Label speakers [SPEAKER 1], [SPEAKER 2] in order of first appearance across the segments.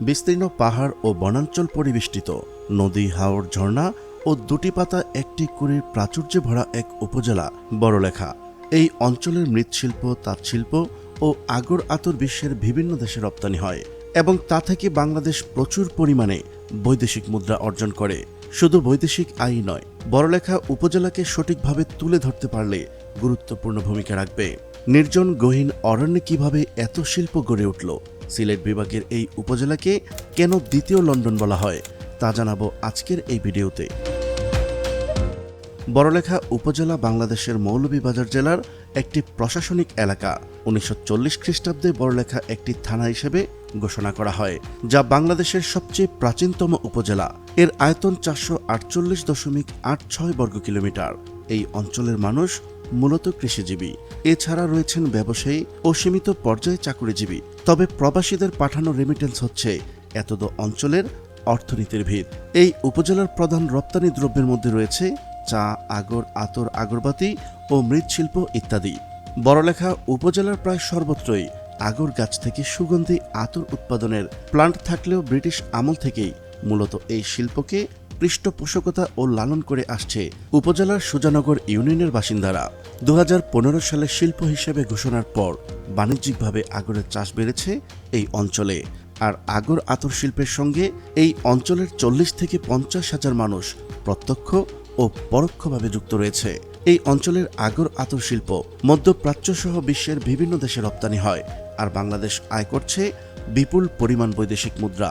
[SPEAKER 1] বিস্তীর্ণ পাহাড় ও বনাঞ্চল পরিবেষ্টিত। নদী, হাওর, ঝর্ণা ও দুটি পাতা একটি কুড়ির প্রাচুর্যে ভরা এক উপজেলা, বড়লেখা। এই অঞ্চলের মৃৎশিল্প, তাঁতশিল্প ও আগর আতর বিশ্বের বিভিন্ন দেশে রপ্তানি হয় এবং তা থেকে বাংলাদেশ প্রচুর পরিমাণে বৈদেশিক মুদ্রা অর্জন করে। শুধু বৈদেশিক আয় নয়, বড়লেখা উপজেলাকে সঠিকভাবে তুলে ধরতে পারলে গুরুত্বপূর্ণ ভূমিকা রাখবে। নির্জন গহীন অরণ্যে কীভাবে এত শিল্প গড়ে উঠল? সিলেট বিভাগের এই উপজেলাকে কেন দ্বিতীয় লন্ডন বলা হয়, তা জানাব আজকের এই ভিডিওতে। বড়লেখা উপজেলা বাংলাদেশের মৌলভীবাজার জেলার একটি প্রশাসনিক এলাকা। উনিশশো চল্লিশ খ্রিস্টাব্দে বড়লেখা একটি থানা হিসেবে ঘোষণা করা হয়, যা বাংলাদেশের সবচেয়ে প্রাচীনতম উপজেলা। এর আয়তন চারশো আটচল্লিশ দশমিক আট ছয় বর্গ কিলোমিটার। এই অঞ্চলের মানুষ মূলত কৃষিজীবী। এছাড়া রয়েছেন ব্যবসায়ী ও সীমিত পর্যায়ে চাকুরিজীবী। তবে প্রবাসীদের পাঠানো রেমিটেন্স হচ্ছে এতদ অঞ্চলের অর্থনীতির ভিত। এই উপজেলার প্রধান রপ্তানি দ্রব্যের মধ্যে রয়েছে চা, আগর, আতর, আগরবাতি ও মৃৎশিল্প ইত্যাদি। বড়লেখা উপজেলার প্রায় সর্বত্রই আগর গাছ থেকে সুগন্ধি, আতর উৎপাদনের প্লান্ট থাকলেও ব্রিটিশ আমল থেকেই মূলত এই শিল্পকে পৃষ্ঠপোষকতা ও লালন করে আসছে উপজেলার সুজানগর ইউনিয়নের বাসিন্দারা। দু সালে শিল্প হিসেবে ঘোষণার পর বাণিজ্যিকভাবে আগরের চাষ বেড়েছে এই অঞ্চলে। আর আগর আতর শিল্পের সঙ্গে এই অঞ্চলের চল্লিশ থেকে পঞ্চাশ হাজার মানুষ প্রত্যক্ষ ও পরোক্ষভাবে যুক্ত রয়েছে। এই অঞ্চলের আগর আতর শিল্প মধ্যপ্রাচ্য সহ বিশ্বের বিভিন্ন দেশে রপ্তানি হয়। আর বাংলাদেশ আয় করছে বিপুল পরিমাণ বৈদেশিক মুদ্রা।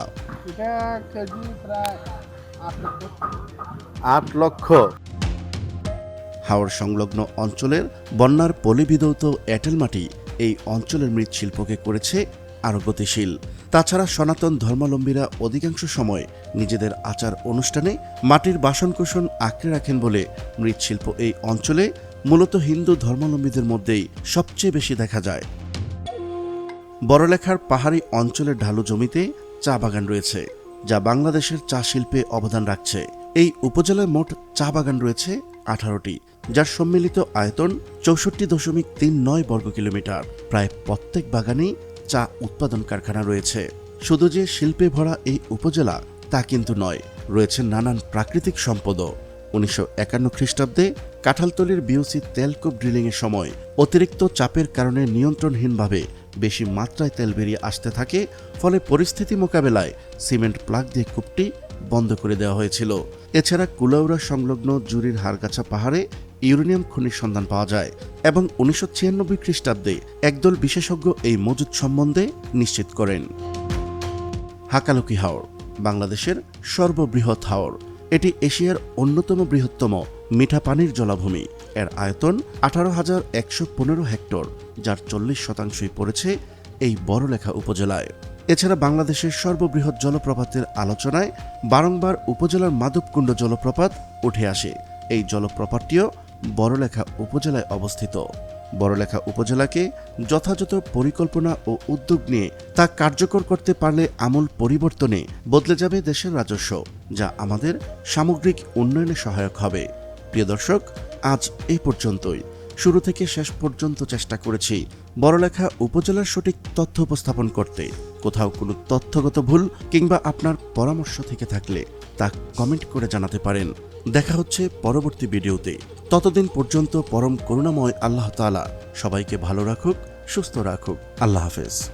[SPEAKER 1] আট লক্ষ। হাওড় সংলগ্ন অঞ্চলের বন্যার পলিবিদৌত এঁটেল মাটি এই অঞ্চলের মৃৎশিল্পকে করেছে আরও গতিশীল। তাছাড়া সনাতন ধর্মাবলম্বীরা অধিকাংশ সময় নিজেদের আচার অনুষ্ঠানে মাটির বাসনকোসন আঁকড়ে রাখেন বলে মৃৎশিল্প এই অঞ্চলে মূলত হিন্দু ধর্মাবলম্বীদের মধ্যেই সবচেয়ে বেশি দেখা যায়। বড়লেখার পাহাড়ি অঞ্চলের ঢালু জমিতে চা বাগান রয়েছে। যা বাংলাদেশের চা শিল্পে অবদান রাখছে। এই উপজেলায় মোট চা বাগান রয়েছে আঠারোটি, যার সম্মিলিত আয়তন চৌষট্টি দশমিক তিন নয় বর্গ কিলোমিটার। প্রায় প্রত্যেক বাগানেই চা উৎপাদন কারখানা রয়েছে। শুধু যে শিল্পে ভরা এই উপজেলা, তা কিন্তু নয়, রয়েছে নানান প্রাকৃতিক সম্পদও। উনিশশো একান্ন খ্রিস্টাব্দে কাঁঠালতলির বিওসি তেলকূপ ড্রিলিংয়ের সময় অতিরিক্ত চাপের কারণে নিয়ন্ত্রণহীনভাবে বেশি মাত্রায় তেল বেরিয়ে আসতে থাকে, ফলে পরিস্থিতি মোকাবেলায় সিমেন্ট প্লাগ দিয়ে কূপটি বন্ধ করে দেওয়া হয়েছিল। এছাড়া কুলাউড়া সংলগ্ন জুরির হারগাছা পাহাড়ে ইউরেনিয়াম খনির সন্ধান পাওয়া যায় এবং উনিশশো ছিয়ানব্বই খ্রিস্টাব্দে একদল বিশেষজ্ঞ এই মজুদ সম্বন্ধে নিশ্চিত করেন। হাকালুকি হাওর, বাংলাদেশের সর্ববৃহৎ হাওর। এটি এশিয়ার অন্যতম বৃহত্তম মিঠা পানির জলাভূমি। এর আয়তন আঠারো হাজার একশো পনেরো হেক্টর, যার চল্লিশ শতাংশই পড়েছে এই বড়লেখা উপজেলায়। এছাড়া বাংলাদেশের সর্ববৃহৎ জলপ্রপাতের আলোচনায় বারংবার উপজেলার মাধবকুণ্ড জলপ্রপাত উঠে আসে। এই জলপ্রপাতটিও বড়লেখা উপজেলায় অবস্থিত। বড়লেখা উপজেলাকে যথাযথ পরিকল্পনা ও উদ্যোগ নিয়ে তা কার্যকর করতে পারলে আমূল পরিবর্তনে বদলে যাবে দেশের রাজস্ব, যা আমাদের সামগ্রিক উন্নয়নে সহায়ক হবে। প্রিয় দর্শক আজ এই পর্যন্তই। শুরু থেকে শেষ পর্যন্ত চেষ্টা করেছি বড়লেখা উপজেলার সঠিক তথ্য উপস্থাপন করতে। কোথাও কোনো তথ্যগত ভুল কিংবা আপনার পরামর্শ থেকে থাকলে তা কমেন্ট করে জানাতে পারেন। দেখা হচ্ছে পরবর্তী ভিডিওতে। ততদিন পর্যন্ত পরম করুণাময় আল্লাহ তাআলা সবাইকে ভালো রাখুক, সুস্থ রাখুক। আল্লাহ হাফেজ।